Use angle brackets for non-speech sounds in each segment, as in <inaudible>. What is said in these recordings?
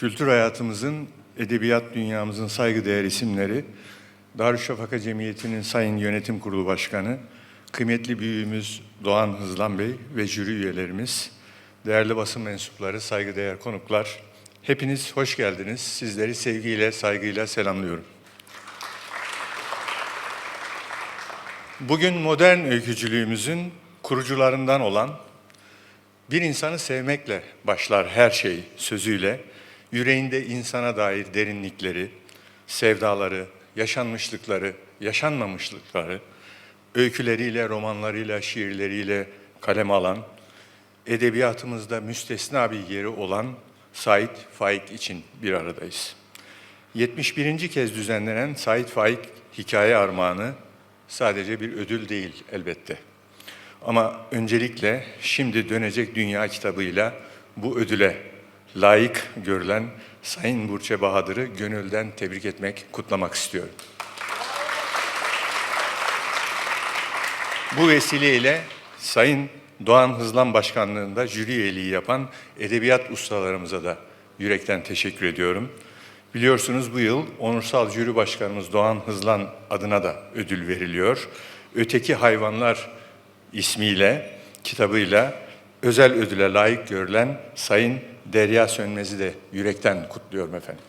kültür hayatımızın, edebiyat dünyamızın saygıdeğer isimleri, Darüşşafaka Cemiyeti'nin Sayın Yönetim Kurulu Başkanı, kıymetli büyüğümüz Doğan Hızlan Bey ve jüri üyelerimiz, değerli basın mensupları, saygıdeğer konuklar, hepiniz hoş geldiniz. Sizleri sevgiyle, saygıyla selamlıyorum. Bugün modern öykücülüğümüzün kurucularından olan bir insanı sevmekle başlar her şey sözüyle, yüreğinde insana dair derinlikleri, sevdaları, yaşanmışlıkları, yaşanmamışlıkları, öyküleriyle, romanlarıyla, şiirleriyle kalem alan, edebiyatımızda müstesna bir yeri olan Sait Faik için bir aradayız. 71. kez düzenlenen Sait Faik Hikaye Armağanı sadece bir ödül değil elbette. Ama öncelikle şimdi dönecek dünya kitabıyla bu ödüle layık görülen Sayın Burçe Bahadır'ı gönülden tebrik etmek, kutlamak istiyorum. Bu vesileyle Sayın Doğan Hızlan Başkanlığında jüri üyeliği yapan edebiyat ustalarımıza da yürekten teşekkür ediyorum. Biliyorsunuz bu yıl onursal jüri başkanımız Doğan Hızlan adına da ödül veriliyor. Öteki Hayvanlar ismiyle, kitabıyla özel ödüle layık görülen Sayın Derya Sönmez'i de yürekten kutluyorum efendim.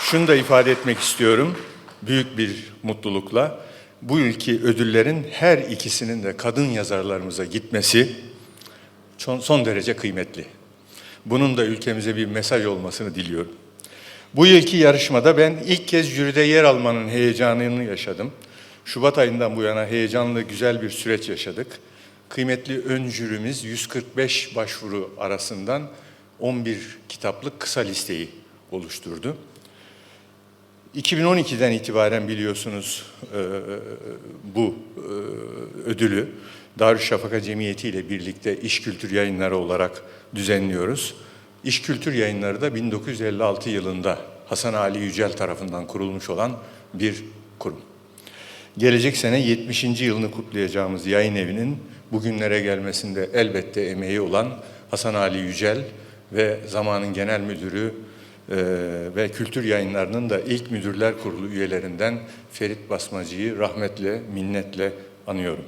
Şunu da ifade etmek istiyorum, büyük bir mutlulukla. Bu ülke ödüllerin her ikisinin de kadın yazarlarımıza gitmesi son, derece kıymetli. Bunun da ülkemize bir mesaj olmasını diliyorum. Bu yılki yarışmada ben ilk kez jüride yer almanın heyecanını yaşadım. Şubat ayından bu yana heyecanlı, güzel bir süreç yaşadık. Kıymetli ön jürimiz 145 başvuru arasından 11 kitaplık kısa listeyi oluşturdu. 2012'den itibaren biliyorsunuz e, bu e, ödülü Darüşşafaka Cemiyeti ile birlikte İş Kültür Yayınları olarak düzenliyoruz. İş Kültür Yayınları da 1956 yılında Hasan Ali Yücel tarafından kurulmuş olan bir kurum. Gelecek sene 70. yılını kutlayacağımız yayın evinin bugünlere gelmesinde elbette emeği olan Hasan Ali Yücel ve zamanın genel müdürü e, ve kültür yayınlarının da ilk müdürler kurulu üyelerinden Ferit Basmacı'yı rahmetle, minnetle anıyorum.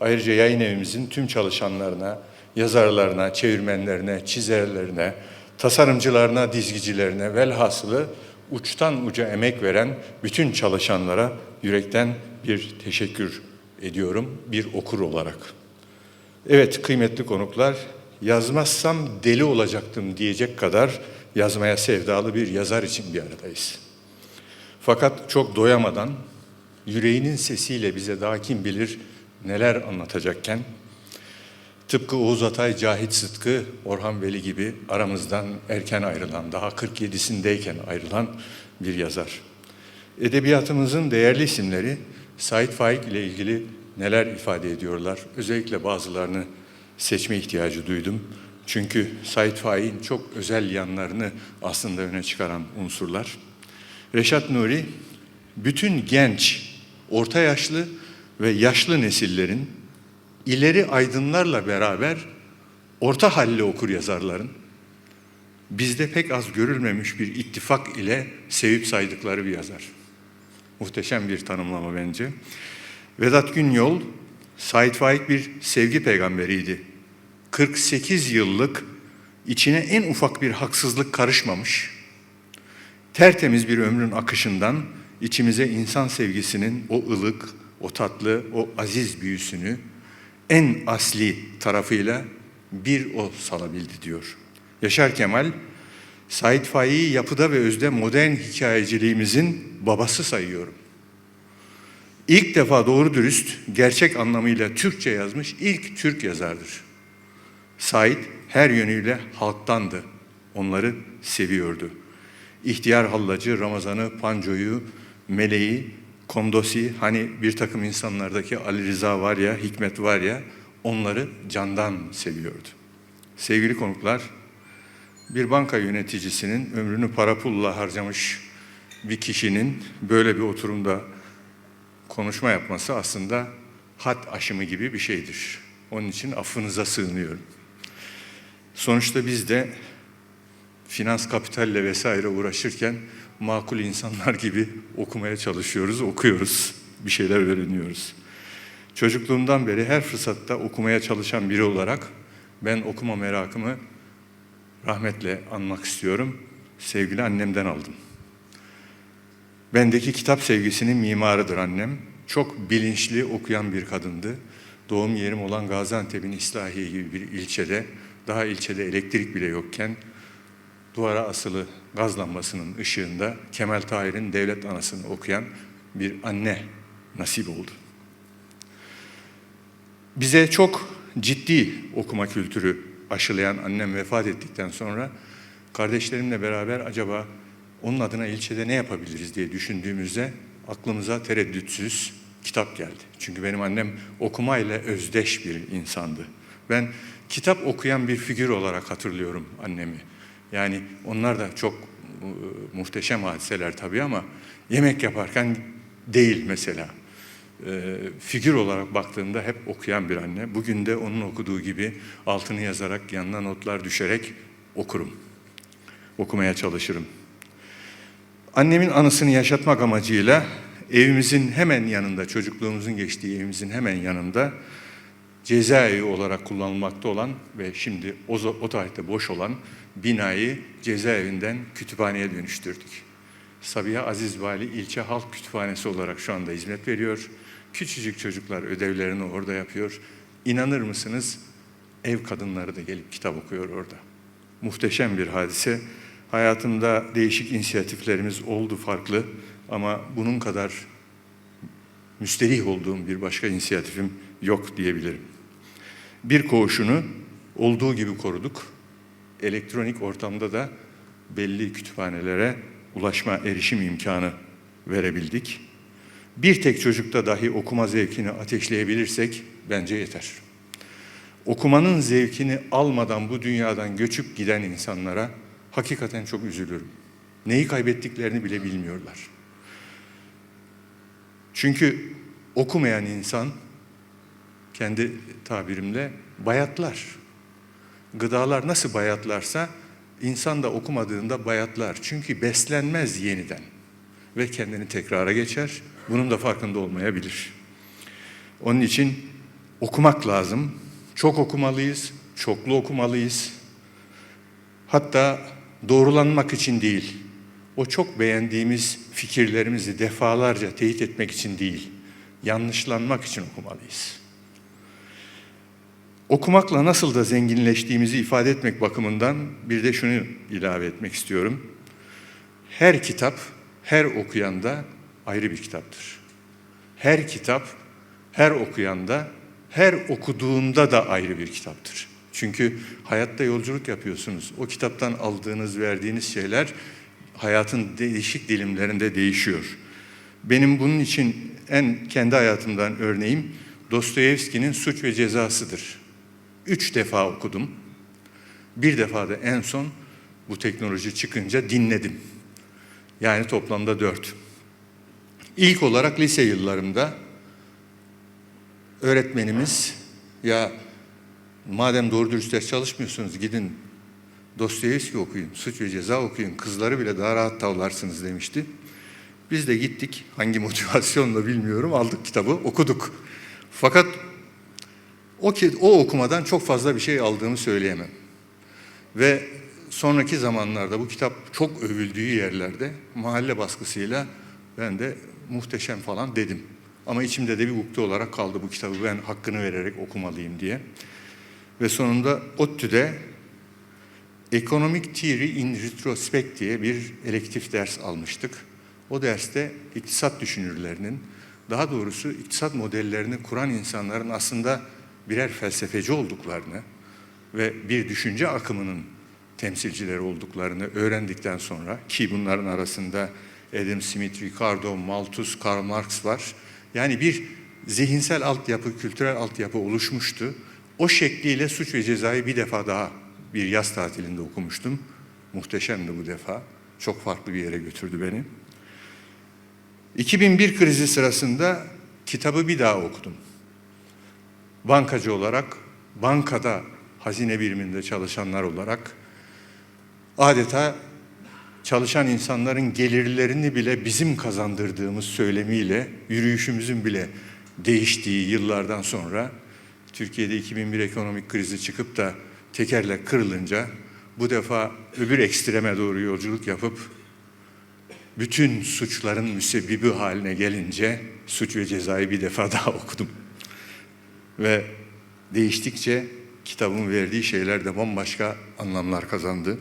Ayrıca yayın evimizin tüm çalışanlarına, yazarlarına, çevirmenlerine, çizerlerine, tasarımcılarına, dizgicilerine velhasılı uçtan uca emek veren bütün çalışanlara yürekten bir teşekkür ediyorum bir okur olarak. Evet kıymetli konuklar, yazmazsam deli olacaktım diyecek kadar yazmaya sevdalı bir yazar için bir aradayız. Fakat çok doyamadan yüreğinin sesiyle bize daha kim bilir neler anlatacakken tıpkı Oğuz Atay, Cahit Sıtkı, Orhan Veli gibi aramızdan erken ayrılan, daha 47'sindeyken ayrılan bir yazar. Edebiyatımızın değerli isimleri Sait Faik ile ilgili neler ifade ediyorlar? Özellikle bazılarını seçme ihtiyacı duydum. Çünkü Sait Faik'in çok özel yanlarını aslında öne çıkaran unsurlar. Reşat Nuri, bütün genç, orta yaşlı ve yaşlı nesillerin ileri aydınlarla beraber orta halli okur yazarların bizde pek az görülmemiş bir ittifak ile sevip saydıkları bir yazar. Muhteşem bir tanımlama bence. Vedat Günyol, Said Faik bir sevgi peygamberiydi. 48 yıllık içine en ufak bir haksızlık karışmamış, tertemiz bir ömrün akışından içimize insan sevgisinin o ılık, o tatlı, o aziz büyüsünü en asli tarafıyla bir o salabildi diyor. Yaşar Kemal, Said Faik'i yapıda ve özde modern hikayeciliğimizin babası sayıyorum. İlk defa doğru dürüst, gerçek anlamıyla Türkçe yazmış ilk Türk yazardır. Said her yönüyle halktandı. Onları seviyordu. İhtiyar Hallacı, Ramazan'ı, Panco'yu, Meleği, Kondosi, hani bir takım insanlardaki Ali Rıza var ya, Hikmet var ya, onları candan seviyordu. Sevgili konuklar, bir banka yöneticisinin ömrünü para pulla harcamış bir kişinin böyle bir oturumda konuşma yapması aslında hat aşımı gibi bir şeydir. Onun için affınıza sığınıyorum. Sonuçta biz de finans kapitalle vesaire uğraşırken makul insanlar gibi okumaya çalışıyoruz, okuyoruz, bir şeyler öğreniyoruz. Çocukluğumdan beri her fırsatta okumaya çalışan biri olarak ben okuma merakımı rahmetle anmak istiyorum. Sevgili annemden aldım. Bendeki kitap sevgisinin mimarıdır annem. Çok bilinçli okuyan bir kadındı. Doğum yerim olan Gaziantep'in İslahiye gibi bir ilçede, daha ilçede elektrik bile yokken duvara asılı gaz lambasının ışığında Kemal Tahir'in Devlet Anası'nı okuyan bir anne nasip oldu. Bize çok ciddi okuma kültürü aşılayan annem vefat ettikten sonra kardeşlerimle beraber acaba onun adına ilçede ne yapabiliriz diye düşündüğümüzde aklımıza tereddütsüz kitap geldi. Çünkü benim annem okumayla özdeş bir insandı. Ben kitap okuyan bir figür olarak hatırlıyorum annemi. Yani onlar da çok e, muhteşem hadiseler tabii ama yemek yaparken değil mesela. E, figür olarak baktığımda hep okuyan bir anne. Bugün de onun okuduğu gibi altını yazarak, yanına notlar düşerek okurum. Okumaya çalışırım. Annemin anısını yaşatmak amacıyla evimizin hemen yanında, çocukluğumuzun geçtiği evimizin hemen yanında cezaevi olarak kullanılmakta olan ve şimdi o, o tarihte boş olan binayı cezaevinden kütüphaneye dönüştürdük. Sabiha Aziz Vali İlçe Halk Kütüphanesi olarak şu anda hizmet veriyor. Küçücük çocuklar ödevlerini orada yapıyor. İnanır mısınız? Ev kadınları da gelip kitap okuyor orada. Muhteşem bir hadise. Hayatımda değişik inisiyatiflerimiz oldu farklı ama bunun kadar müsterih olduğum bir başka inisiyatifim yok diyebilirim. Bir koğuşunu olduğu gibi koruduk. Elektronik ortamda da belli kütüphanelere ulaşma, erişim imkanı verebildik. Bir tek çocukta dahi okuma zevkini ateşleyebilirsek bence yeter. Okumanın zevkini almadan bu dünyadan göçüp giden insanlara hakikaten çok üzülürüm. Neyi kaybettiklerini bile bilmiyorlar. Çünkü okumayan insan kendi tabirimle bayatlar. Gıdalar nasıl bayatlarsa insan da okumadığında bayatlar. Çünkü beslenmez yeniden ve kendini tekrara geçer. Bunun da farkında olmayabilir. Onun için okumak lazım. Çok okumalıyız, çoklu okumalıyız. Hatta doğrulanmak için değil, o çok beğendiğimiz fikirlerimizi defalarca teyit etmek için değil, yanlışlanmak için okumalıyız. Okumakla nasıl da zenginleştiğimizi ifade etmek bakımından bir de şunu ilave etmek istiyorum. Her kitap, her okuyanda ayrı bir kitaptır. Her kitap, her okuyanda, her okuduğunda da ayrı bir kitaptır. Çünkü hayatta yolculuk yapıyorsunuz. O kitaptan aldığınız, verdiğiniz şeyler hayatın değişik dilimlerinde değişiyor. Benim bunun için en kendi hayatımdan örneğim Dostoyevski'nin Suç ve Cezası'dır. Üç defa okudum. Bir defa da en son bu teknoloji çıkınca dinledim. Yani toplamda dört. İlk olarak lise yıllarımda öğretmenimiz ya madem doğru dürüst ders çalışmıyorsunuz gidin Dostoyevski okuyun, suç ve ceza okuyun, kızları bile daha rahat tavlarsınız demişti. Biz de gittik, hangi motivasyonla bilmiyorum, aldık kitabı, okuduk. Fakat o, o okumadan çok fazla bir şey aldığımı söyleyemem. Ve sonraki zamanlarda bu kitap çok övüldüğü yerlerde mahalle baskısıyla ben de muhteşem falan dedim. Ama içimde de bir ukde olarak kaldı bu kitabı ben hakkını vererek okumalıyım diye. Ve sonunda ODTÜ'de Economic Theory in Retrospect diye bir elektif ders almıştık. O derste iktisat düşünürlerinin, daha doğrusu iktisat modellerini kuran insanların aslında birer felsefeci olduklarını ve bir düşünce akımının temsilcileri olduklarını öğrendikten sonra ki bunların arasında Adam Smith, Ricardo, Malthus, Karl Marx var. Yani bir zihinsel altyapı, kültürel altyapı oluşmuştu. O şekliyle suç ve cezayı bir defa daha bir yaz tatilinde okumuştum. Muhteşemdi bu defa. Çok farklı bir yere götürdü beni. 2001 krizi sırasında kitabı bir daha okudum. Bankacı olarak, bankada hazine biriminde çalışanlar olarak adeta çalışan insanların gelirlerini bile bizim kazandırdığımız söylemiyle yürüyüşümüzün bile değiştiği yıllardan sonra Türkiye'de 2001 ekonomik krizi çıkıp da tekerlek kırılınca bu defa öbür ekstreme doğru yolculuk yapıp bütün suçların müsebbibi haline gelince suç ve cezayı bir defa daha okudum. Ve değiştikçe kitabın verdiği şeyler de bambaşka anlamlar kazandı.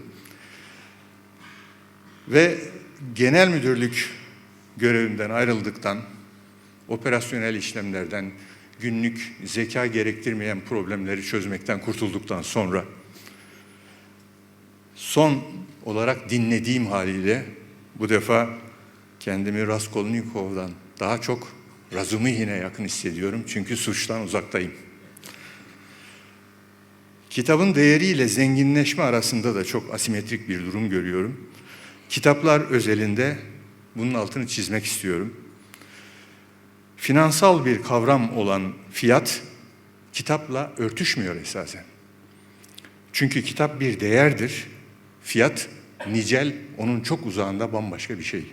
Ve genel müdürlük görevimden ayrıldıktan, operasyonel işlemlerden, günlük zeka gerektirmeyen problemleri çözmekten kurtulduktan sonra son olarak dinlediğim haliyle bu defa kendimi Raskolnikov'dan daha çok Razumihin'e yakın hissediyorum çünkü suçtan uzaktayım. Kitabın değeriyle zenginleşme arasında da çok asimetrik bir durum görüyorum. Kitaplar özelinde bunun altını çizmek istiyorum. Finansal bir kavram olan fiyat kitapla örtüşmüyor esasen. Çünkü kitap bir değerdir. Fiyat nicel onun çok uzağında bambaşka bir şey.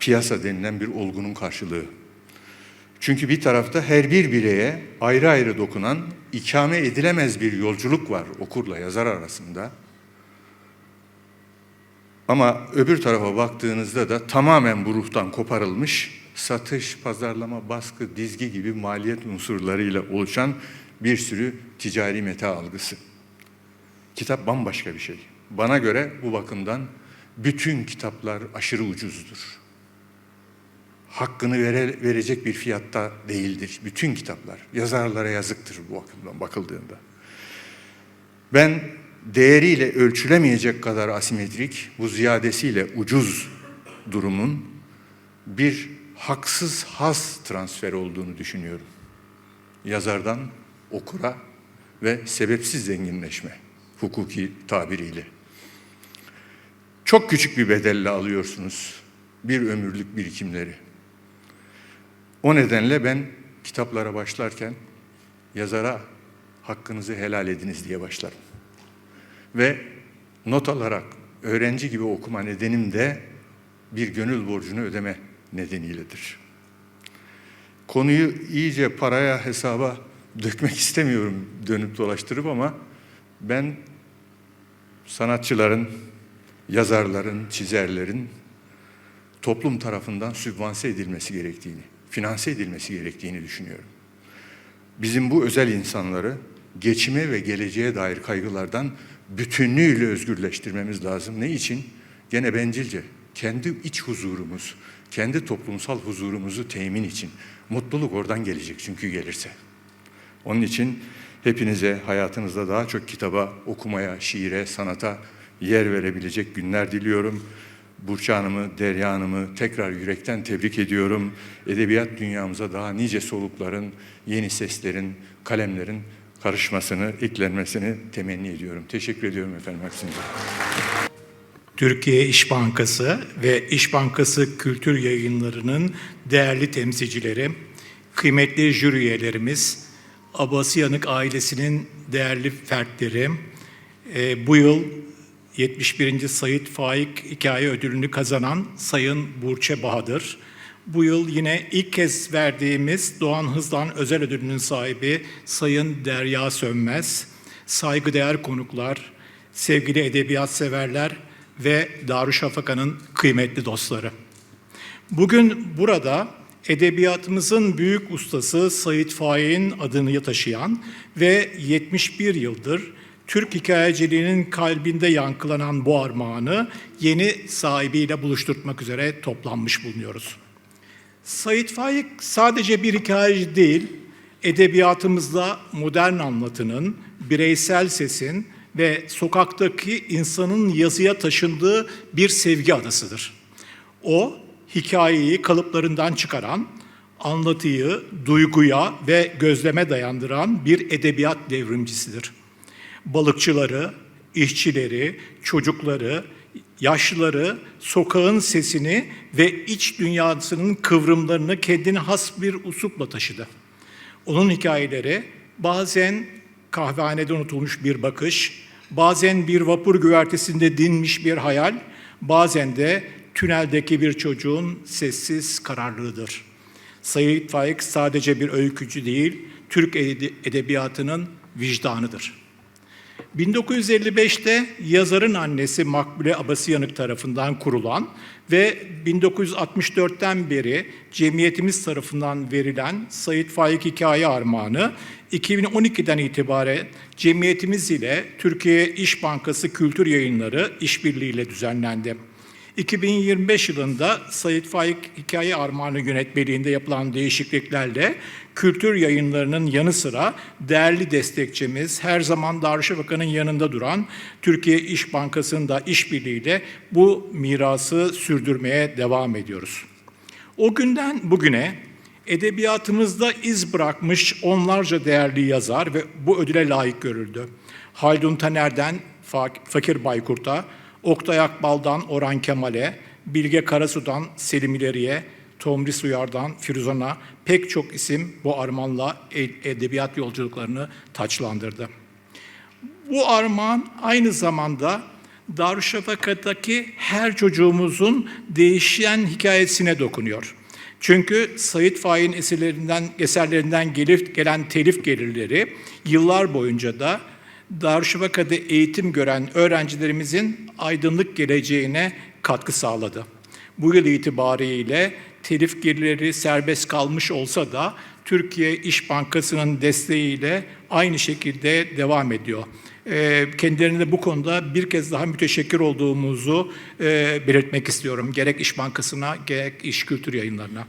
Piyasa denilen bir olgunun karşılığı. Çünkü bir tarafta her bir bireye ayrı ayrı dokunan ikame edilemez bir yolculuk var okurla yazar arasında. Ama öbür tarafa baktığınızda da tamamen bu ruhtan koparılmış satış, pazarlama, baskı, dizgi gibi maliyet unsurlarıyla oluşan bir sürü ticari meta algısı. Kitap bambaşka bir şey. Bana göre bu bakımdan bütün kitaplar aşırı ucuzdur. Hakkını vere, verecek bir fiyatta değildir. Bütün kitaplar. Yazarlara yazıktır bu bakımdan bakıldığında. Ben değeriyle ölçülemeyecek kadar asimetrik, bu ziyadesiyle ucuz durumun bir haksız has transfer olduğunu düşünüyorum. Yazardan okura ve sebepsiz zenginleşme hukuki tabiriyle. Çok küçük bir bedelle alıyorsunuz bir ömürlük birikimleri. O nedenle ben kitaplara başlarken yazara hakkınızı helal ediniz diye başlarım. Ve not alarak öğrenci gibi okuma nedenim de bir gönül borcunu ödeme nedeniyledir. Konuyu iyice paraya hesaba dökmek istemiyorum dönüp dolaştırıp ama ben sanatçıların, yazarların, çizerlerin toplum tarafından sübvanse edilmesi gerektiğini, finanse edilmesi gerektiğini düşünüyorum. Bizim bu özel insanları geçime ve geleceğe dair kaygılardan bütünlüğüyle özgürleştirmemiz lazım. Ne için? Gene bencilce. Kendi iç huzurumuz, kendi toplumsal huzurumuzu temin için. Mutluluk oradan gelecek çünkü gelirse. Onun için hepinize hayatınızda daha çok kitaba, okumaya, şiire, sanata yer verebilecek günler diliyorum. Burçak Hanım'ı, Derya Hanım'ı tekrar yürekten tebrik ediyorum. Edebiyat dünyamıza daha nice solukların, yeni seslerin, kalemlerin karışmasını, eklenmesini temenni ediyorum. Teşekkür ediyorum efendim hepsinize. Türkiye İş Bankası ve İş Bankası Kültür Yayınları'nın değerli temsilcileri, kıymetli jüri üyelerimiz, Abbasi Yanık ailesinin değerli fertleri, e, bu yıl 71. Sayit Faik Hikaye Ödülünü kazanan Sayın Burçe Bahadır, bu yıl yine ilk kez verdiğimiz Doğan Hızlan Özel Ödülünün sahibi Sayın Derya Sönmez, saygıdeğer konuklar, sevgili edebiyat severler ve Darüşşafaka'nın kıymetli dostları. Bugün burada edebiyatımızın büyük ustası Sayit Faik'in adını taşıyan ve 71 yıldır Türk hikayeciliğinin kalbinde yankılanan bu armağanı yeni sahibiyle buluşturmak üzere toplanmış bulunuyoruz. Sayit Faik sadece bir hikayeci değil, edebiyatımızda modern anlatının, bireysel sesin ve sokaktaki insanın yazıya taşındığı bir sevgi adasıdır. O, hikayeyi kalıplarından çıkaran, anlatıyı duyguya ve gözleme dayandıran bir edebiyat devrimcisidir. Balıkçıları, işçileri, çocukları, yaşlıları, sokağın sesini ve iç dünyasının kıvrımlarını kendine has bir uslupla taşıdı. Onun hikayeleri bazen kahvehanede unutulmuş bir bakış, Bazen bir vapur güvertesinde dinmiş bir hayal, bazen de tüneldeki bir çocuğun sessiz kararlığıdır. Said Faik sadece bir öykücü değil, Türk ede- edebiyatının vicdanıdır. 1955'te yazarın annesi Makbule Abasıyanık tarafından kurulan ve 1964'ten beri cemiyetimiz tarafından verilen Sayit Faik Hikaye Armağanı 2012'den itibaren cemiyetimiz ile Türkiye İş Bankası Kültür Yayınları işbirliğiyle düzenlendi. 2025 yılında Sayit Faik Hikaye Armağanı yönetmeliğinde yapılan değişikliklerle kültür yayınlarının yanı sıra değerli destekçimiz, her zaman Darüşşafaka'nın yanında duran Türkiye İş Bankası'nın da işbirliğiyle bu mirası sürdürmeye devam ediyoruz. O günden bugüne edebiyatımızda iz bırakmış onlarca değerli yazar ve bu ödüle layık görüldü. Haldun Taner'den Fak- Fakir Baykurt'a, Oktay Akbal'dan Orhan Kemal'e, Bilge Karasu'dan Selim İleri'ye, Tomris Uyar'dan Firuzan'a pek çok isim bu armağanla e- edebiyat yolculuklarını taçlandırdı. Bu armağan aynı zamanda Darüşşafaka'daki her çocuğumuzun değişen hikayesine dokunuyor. Çünkü Sayit Faik'in eserlerinden, eserlerinden gelip gelen telif gelirleri yıllar boyunca da Darüşşafaka'da eğitim gören öğrencilerimizin aydınlık geleceğine katkı sağladı. Bu yıl itibariyle telif gelirleri serbest kalmış olsa da Türkiye İş Bankası'nın desteğiyle aynı şekilde devam ediyor. Ee, Kendilerine bu konuda bir kez daha müteşekkir olduğumuzu e, belirtmek istiyorum. Gerek İş Bankası'na gerek İş Kültür Yayınları'na.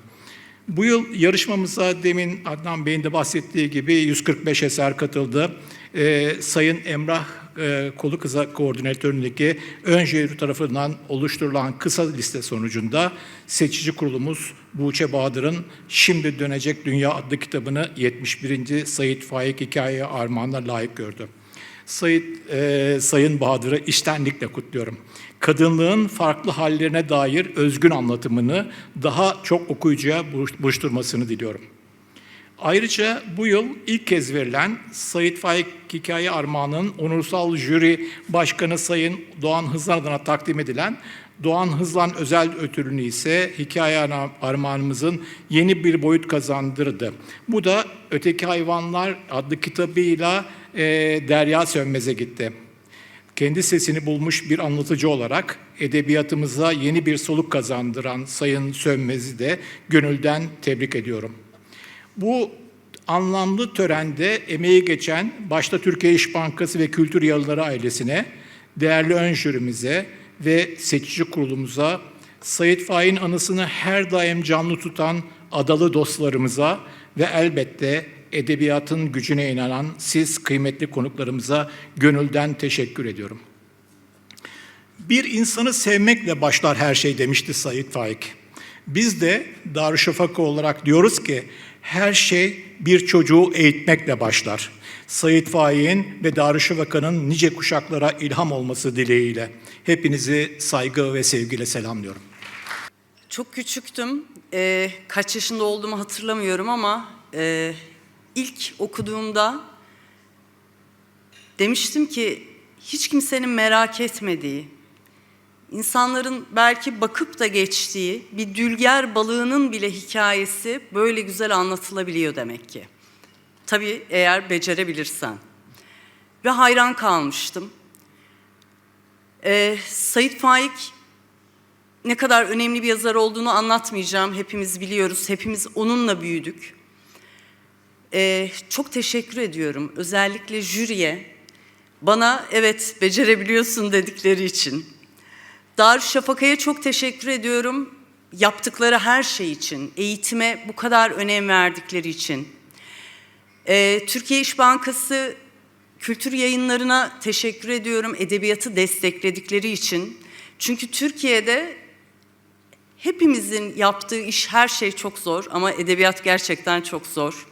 Bu yıl yarışmamıza demin Adnan Bey'in de bahsettiği gibi 145 eser katıldı. Ee, Sayın Emrah e, Kolu Kıza Koordinatöründeki ön jüri tarafından oluşturulan kısa liste sonucunda seçici kurulumuz Buğçe Bahadır'ın Şimdi Dönecek Dünya adlı kitabını 71. Sayit Faik Hikaye Armağan'la layık gördü. Sayit, e, Sayın Bahadır'ı iştenlikle kutluyorum. Kadınlığın farklı hallerine dair özgün anlatımını daha çok okuyucuya buluş- buluşturmasını diliyorum. Ayrıca bu yıl ilk kez verilen Sayit Faik Hikaye Armağanı'nın onursal jüri başkanı Sayın Doğan Hızlan adına takdim edilen Doğan Hızlan özel ödülünü ise hikaye Ar- armağanımızın yeni bir boyut kazandırdı. Bu da Öteki Hayvanlar adlı kitabıyla e, Derya Sönmez'e gitti. Kendi sesini bulmuş bir anlatıcı olarak edebiyatımıza yeni bir soluk kazandıran Sayın Sönmez'i de gönülden tebrik ediyorum. Bu anlamlı törende emeği geçen başta Türkiye İş Bankası ve Kültür Yayınları ailesine, değerli ön jürimize ve seçici kurulumuza, Sayit Faik'in anısını her daim canlı tutan adalı dostlarımıza ve elbette edebiyatın gücüne inanan siz kıymetli konuklarımıza gönülden teşekkür ediyorum. Bir insanı sevmekle başlar her şey demişti Sayit Faik. Biz de Darüşşafaka olarak diyoruz ki her şey bir çocuğu eğitmekle başlar. Sayit Faik'in ve Darüşşafaka'nın nice kuşaklara ilham olması dileğiyle hepinizi saygı ve sevgiyle selamlıyorum. Çok küçüktüm. Ee, kaç yaşında olduğumu hatırlamıyorum ama e, ilk okuduğumda demiştim ki hiç kimsenin merak etmediği, insanların belki bakıp da geçtiği bir dülger balığının bile hikayesi böyle güzel anlatılabiliyor demek ki. Tabii eğer becerebilirsen. Ve hayran kalmıştım. Ee, Sayit Faik ne kadar önemli bir yazar olduğunu anlatmayacağım. Hepimiz biliyoruz, hepimiz onunla büyüdük. Ee, çok teşekkür ediyorum özellikle jüriye. Bana evet becerebiliyorsun dedikleri için. Darüşşafaka'ya çok teşekkür ediyorum. Yaptıkları her şey için, eğitime bu kadar önem verdikleri için. Ee, Türkiye İş Bankası kültür yayınlarına teşekkür ediyorum edebiyatı destekledikleri için. Çünkü Türkiye'de hepimizin yaptığı iş her şey çok zor ama edebiyat gerçekten çok zor.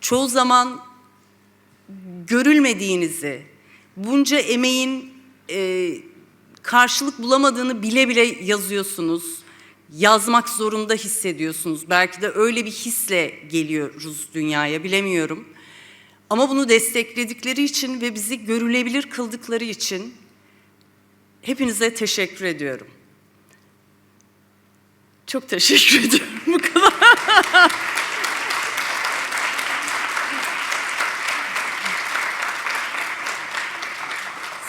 Çoğu zaman görülmediğinizi, bunca emeğin e, karşılık bulamadığını bile bile yazıyorsunuz. Yazmak zorunda hissediyorsunuz. Belki de öyle bir hisle geliyoruz dünyaya bilemiyorum. Ama bunu destekledikleri için ve bizi görülebilir kıldıkları için hepinize teşekkür ediyorum. Çok teşekkür <laughs> ediyorum bu kadar.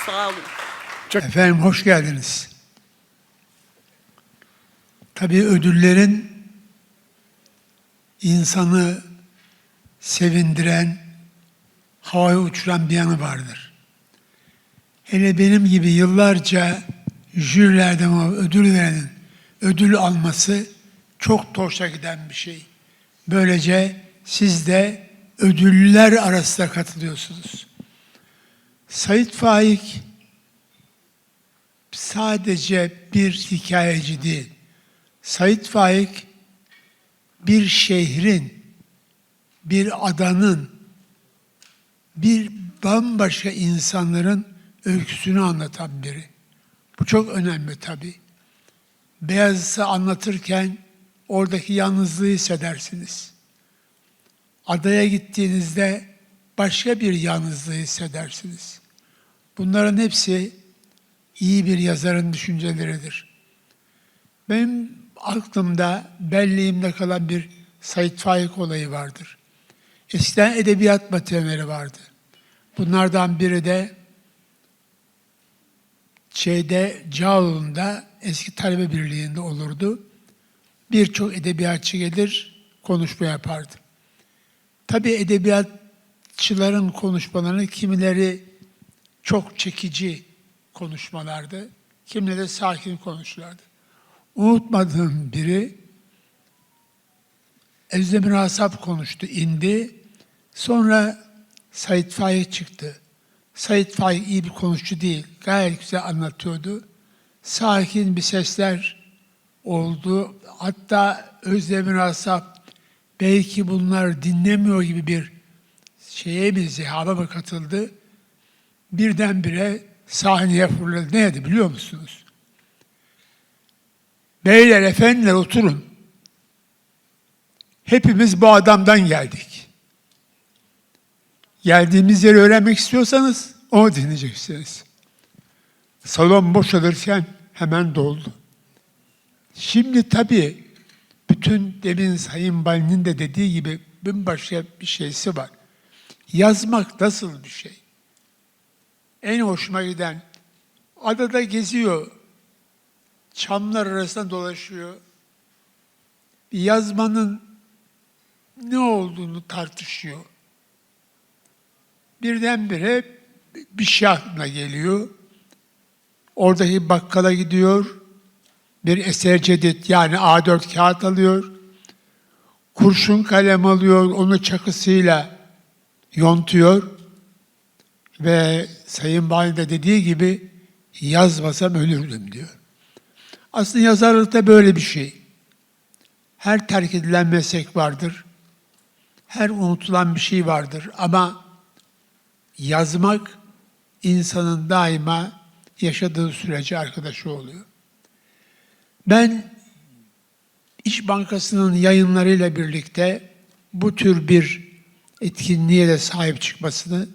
Sağ olun. Efendim hoş geldiniz. Tabii ödüllerin insanı sevindiren, havaya uçuran bir yanı vardır. Hele benim gibi yıllarca jürilerden ödül verenin ödül alması çok hoşa giden bir şey. Böylece siz de ödüllüler arasında katılıyorsunuz. Sait Faik sadece bir hikayeci değil. Sait Faik bir şehrin, bir adanın, bir bambaşka insanların öyküsünü anlatan biri. Bu çok önemli tabii. Beyazıt'ı anlatırken oradaki yalnızlığı hissedersiniz. Adaya gittiğinizde başka bir yalnızlığı hissedersiniz. Bunların hepsi iyi bir yazarın düşünceleridir. Benim aklımda, belleğimde kalan bir Sait Faik olayı vardır. Eskiden edebiyat matinleri vardı. Bunlardan biri de şeyde Cağaloğlu'nda eski talebe birliğinde olurdu. Birçok edebiyatçı gelir konuşma yapardı. Tabii edebiyatçıların konuşmalarını kimileri çok çekici konuşmalardı. Kimileri de sakin konuşurlardı. Unutmadığım biri Özdemir Asap konuştu, indi. Sonra Sait Faik çıktı. Sait Faik iyi bir konuşçu değil. Gayet güzel anlatıyordu. Sakin bir sesler oldu. Hatta Özdemir Asap belki bunlar dinlemiyor gibi bir şeye mi, zihaba mı katıldı? Birdenbire sahneye fırladı. Ne dedi biliyor musunuz? Beyler, efendiler oturun. Hepimiz bu adamdan geldik. Geldiğimiz yeri öğrenmek istiyorsanız onu dinleyeceksiniz. Salon boşalırken hemen doldu. Şimdi tabii bütün demin Sayın Bali'nin de dediği gibi bin başka bir şeysi var. Yazmak nasıl bir şey? En hoşuma giden adada geziyor. Çamlar arasında dolaşıyor. Yazmanın ne olduğunu tartışıyor. Birdenbire bir şey aklına geliyor. Oradaki bakkala gidiyor. Bir eser cedid yani A4 kağıt alıyor. Kurşun kalem alıyor, onu çakısıyla yontuyor. Ve Sayın Bali de dediği gibi yazmasam ölürdüm diyor. Aslında yazarlıkta böyle bir şey. Her terk edilen meslek vardır. Her unutulan bir şey vardır ama yazmak insanın daima yaşadığı sürece arkadaşı oluyor. Ben İş Bankası'nın yayınlarıyla birlikte bu tür bir etkinliğe de sahip çıkmasını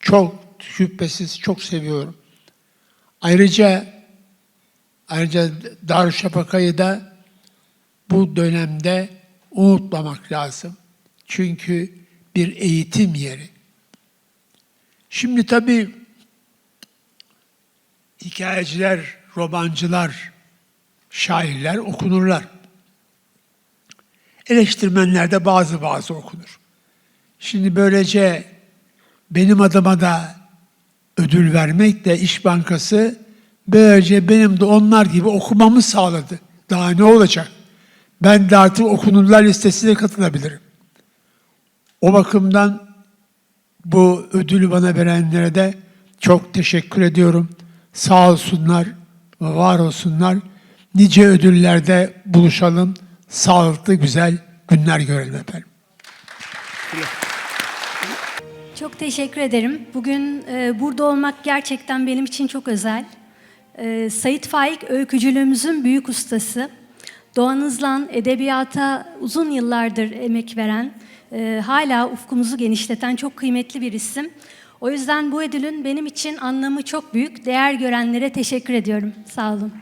çok şüphesiz çok seviyorum. Ayrıca ayrıca Darüşşafaka'yı da bu dönemde unutmamak lazım. Çünkü bir eğitim yeri. Şimdi tabii hikayeciler, romancılar, şairler okunurlar. Eleştirmenler de bazı bazı okunur. Şimdi böylece benim adıma da ödül vermek de İş Bankası böylece benim de onlar gibi okumamı sağladı. Daha ne olacak? Ben de artık okunurlar listesine katılabilirim. O bakımdan bu ödülü bana verenlere de çok teşekkür ediyorum. Sağ olsunlar, var olsunlar. Nice ödüllerde buluşalım. Sağlıklı, güzel günler görelim efendim. Çok teşekkür ederim. Bugün e, burada olmak gerçekten benim için çok özel. E, Sait Faik öykücülüğümüzün büyük ustası. Doğan Hızlan edebiyata uzun yıllardır emek veren, e, hala ufkumuzu genişleten çok kıymetli bir isim. O yüzden bu ödülün benim için anlamı çok büyük. Değer görenlere teşekkür ediyorum. Sağ olun.